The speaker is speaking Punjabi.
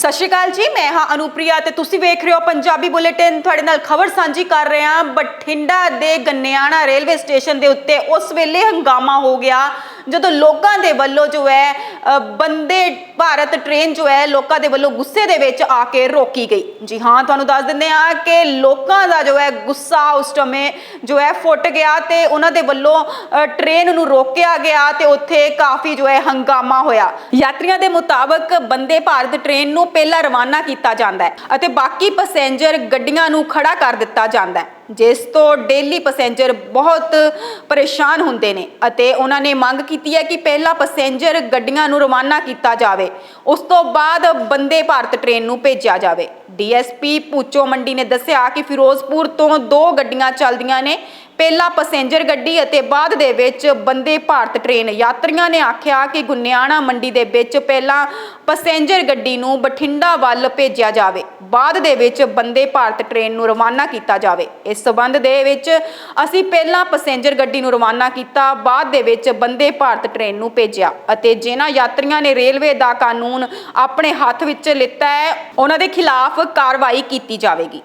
ਸਤਿ ਸ਼੍ਰੀ ਅਕਾਲ ਜੀ, ਮੈਂ ਹਾਂ ਅਨੁਪ੍ਰਿਆ ਤੇ ਤੁਸੀਂ ਵੇਖ ਰਹੇ ਹੋ ਪੰਜਾਬੀ ਬੁਲੇਟਿਨ। ਤੁਹਾਡੇ ਨਾਲ ਖਬਰ ਸਾਂਝੀ ਕਰ ਰਹੇ ਹਾਂ। ਬਠਿੰਡਾ ਦੇ ਗੰਨਿਆਣਾ ਰੇਲਵੇ ਸਟੇਸ਼ਨ ਦੇ ਉੱਤੇ ਉਸ ਵੇਲੇ ਹੰਗਾਮਾ ਹੋ ਗਿਆ। ਜਦੋਂ ਲੋਕਾਂ ਦੇ ਵੱਲੋਂ ਜੋ ਹੈ ਬੰਦੇ ਭਾਰਤ ਟ੍ਰੇਨ ਜੋ ਹੈ ਲੋਕਾਂ ਦੇ ਵੱਲੋਂ ਗੁੱਸੇ ਦੇ ਵਿੱਚ ਆ ਕੇ ਰੋਕੀ ਗਈ। ਜੀ ਹਾਂ ਤੁਹਾਨੂੰ ਦੱਸ ਦਿੰਦੇ ਹਾਂ ਕਿ ਲੋਕਾਂ ਦਾ ਜੋ ਹੈ ਗੁੱਸਾ ਉਸ ਸਮੇਂ ਜੋ ਹੈ ਫੁੱਟ ਗਿਆ ਤੇ ਉਹਨਾਂ ਦੇ ਵੱਲੋਂ ਅ, ਟ੍ਰੇਨ ਨੂੰ ਰੋਕਿਆ ਗਿਆ ਤੇ ਉੱਥੇ ਕਾਫੀ ਜੋ ਹੈ ਹੰਗਾਮਾ ਹੋਇਆ। ਯਾਤਰੀਆਂ ਦੇ ਮੁਤਾਬਕ ਬੰਦੇ ਭਾਰਤ ਟ੍ਰੇਨ ਨੂੰ ਪਹਿਲਾਂ ਰਵਾਨਾ ਕੀਤਾ ਜਾਂਦਾ ਹੈ ਅਤੇ ਬਾਕੀ ਪੈਸੇਂਜਰ ਗੱਡੀਆਂ ਨੂੰ ਖੜਾ ਕਰ ਦਿੱਤਾ ਜਾਂਦਾ ਹੈ। ਜਿਸ ਤੋਂ ਡੇਲੀ ਪੈਸੇਂਜਰ ਬਹੁਤ ਪਰੇਸ਼ਾਨ ਹੁੰਦੇ ਨੇ ਅਤੇ ਉਹਨਾਂ ਨੇ ਮੰਗ ਕੀਤੀ ਹੈ ਕਿ ਪਹਿਲਾਂ ਪੈਸੇਂਜਰ ਗੱਡੀਆਂ ਨੂੰ ਰਵਾਨਾ ਕੀਤਾ ਜਾਵੇ। ਉਸ ਤੋਂ ਬਾਅਦ ਬੰਦੇ ਭਾਰਤ ਟ੍ਰੇਨ ਨੂੰ ਭੇਜਿਆ ਜਾਵੇ। ਡੀਐਸਪੀ ਪੂਚੋ ਮੰਡੀ ਨੇ ਦੱਸਿਆ ਕਿ ਫਿਰੋਜ਼ਪੁਰ ਤੋਂ ਦੋ ਗੱਡੀਆਂ ਚੱਲਦੀਆਂ ਨੇ। ਪਹਿਲਾਂ ਪੈਸੇਂਜਰ ਗੱਡੀ ਅਤੇ ਬਾਅਦ ਦੇ ਵਿੱਚ ਬੰਦੇ ਭਾਰਤ ਟ੍ਰੇਨ। ਯਾਤਰੀਆਂ ਨੇ ਆਖਿਆ ਕਿ ਗੁਨਿਆਣਾ ਮੰਡੀ ਦੇ ਵਿੱਚ ਪਹਿਲਾਂ ਪੈਸੇਂਜਰ ਗੱਡੀ ਨੂੰ ਬਠਿੰਡਾ ਵੱਲ ਭੇਜਿਆ ਜਾਵੇ। ਬਾਅਦ ਦੇ ਵਿੱਚ ਬੰਦੇ ਭਾਰਤ ਟ੍ਰੇਨ ਨੂੰ ਰਵਾਨਾ ਕੀਤਾ ਜਾਵੇ। ਇਸ ਸਬੰਧ ਦੇ ਵਿੱਚ ਅਸੀਂ ਪਹਿਲਾਂ ਪੈਸੇਂਜਰ ਗੱਡੀ ਨੂੰ ਰਵਾਨਾ ਕੀਤਾ, ਬਾਅਦ ਦੇ ਵਿੱਚ ਬੰਦੇ ਭਾਰਤ ਟ੍ਰੇਨ ਨੂੰ ਭੇਜਿਆ ਅਤੇ ਜਿਨ੍ਹਾਂ ਯਾਤਰੀਆਂ ਨੇ ਰੇਲਵੇ ਦਾ ਕਾਨੂੰਨ ਆਪਣੇ ਹੱਥ ਵਿੱਚ ਲਿੱਤਾ ਹੈ, ਉਹਨਾਂ ਦੇ ਖਿਲਾਫ ਕਾਰਵਾਈ ਕੀਤੀ ਜਾਵੇਗੀ।